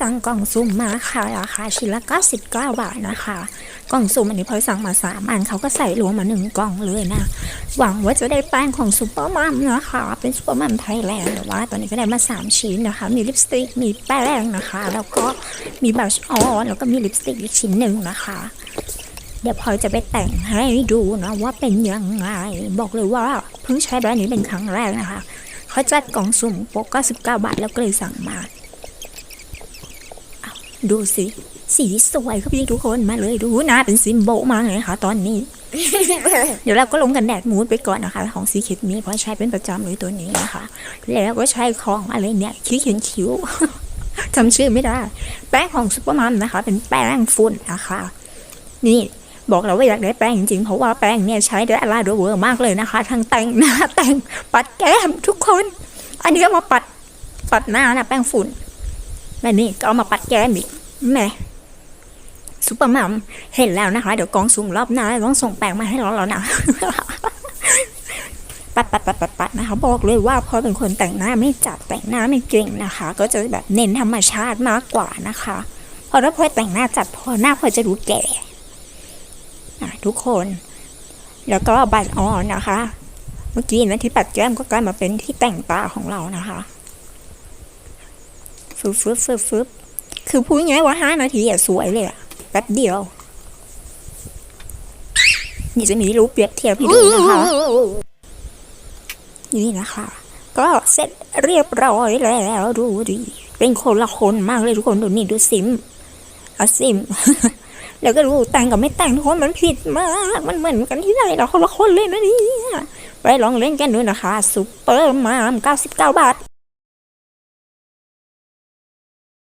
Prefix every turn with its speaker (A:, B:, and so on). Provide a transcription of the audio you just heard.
A: สั่งกล่องสุ่มมาค่ะราคาชิ้นละ99บาทนะคะ กล่องสุ่มอันนี้พลอยสั่งมาสามอันเขาก็ใส่รวมมาหนึ่งกล่องเลยนะ หวังว่าจะได้แป้งของซูเปอร์มัมนะคะ เป็นซูเปอร์มัมไทยแลนด์แต่ว่าตอนนี้ก็ได้มา 3 ชิ้นนะคะ มีลิปสติก มีแป้งนะคะ แล้วก็มีบลัชออนแล้วก็มีลิปสติกอีกชิ้นหนึ่งนะคะเดี๋ยวพลอยจะไปแต่งให้ดูนะว่าเป็นยังไง บอกเลยว่าเพิ่งใช้แบรนด์นี้เป็นครั้งแรกนะคะเขาจัดกล่องสุ่มโปก99บาทแล้วก็เลยสั่งมา ดูสิ สีสวยครับพี่ทุกคนมาเลยดูหน้าเป็นซิมโบมากเลยนะคะตอนนี้ เดี๋ยวเราก็ลงกันแดดมูดไปก่อนนะคะ ของสีเขียวนี้เพราะใช้เป็นประจำเลยตัวนี้นะคะ แล้วก็ใช้ของอะไรเนี่ยคิ้วเขียนคิ้วจำชื่อไม่ได้ แป้งของซุปเปอร์มัมนะคะ เป็นแป้งฝุ่นนะคะ นี่บอกเราว่าอยากได้แป้งจริงๆ เพราะว่าแป้งเนี่ยใช้ได้หลายเวอร์มากเลยนะคะ ทั้งแต่งหน้าแต่งปัดแก้มทุกคน อันนี้ก็มาปัดปัดหน้านะแป้งฝุ่น และนี่ก็เอามาปัดแก้มอีกแม่ซุปเปอร์มัมเห็นแล้วนะคะ เดี๋ยวกองสุ่มรอบหน้าต้องส่งแป้งมาให้เราแล้วนะปัดปัดปัดปัดปัดนะคะบอกเลยว่าพอเป็นคนแต่งหน้าไม่จัดแต่งหน้าไม่เก่งนะคะ ก็จะแบบเน้นธรรมชาติมากกว่านะคะเพราะถ้าพอแต่งหน้าจัดพอหน้าพอจะดูแก่ทุกคน แล้วก็บัตรออนนะคะ เมื่อกี้นะที่ปัดแก้มก็กลายมาเป็นที่แต่งตาของเรานะคะ ฟึบฟึบฟึบฟึบคือพูดง่ายว่าห้านาทีอะสวยเลยอะแป๊บเดียว นี่จะมีรูปเปรียบเทียบให้ดูนะคะ นี่นะคะ ก็เสร็จเรียบร้อยแล้วดูดิเป็นคนละคนมากเลยทุกคนดูนี่ดูซิมเอาซิม แล้วก็รู้แต่งกับไม่แต่งทุกคนมันผิดมากมันเหมือนกันที่ไหนเราคนละคนเลยนะนี่ไปลองเล่นกันดูนะคะซูเปอร์มาม99 บาท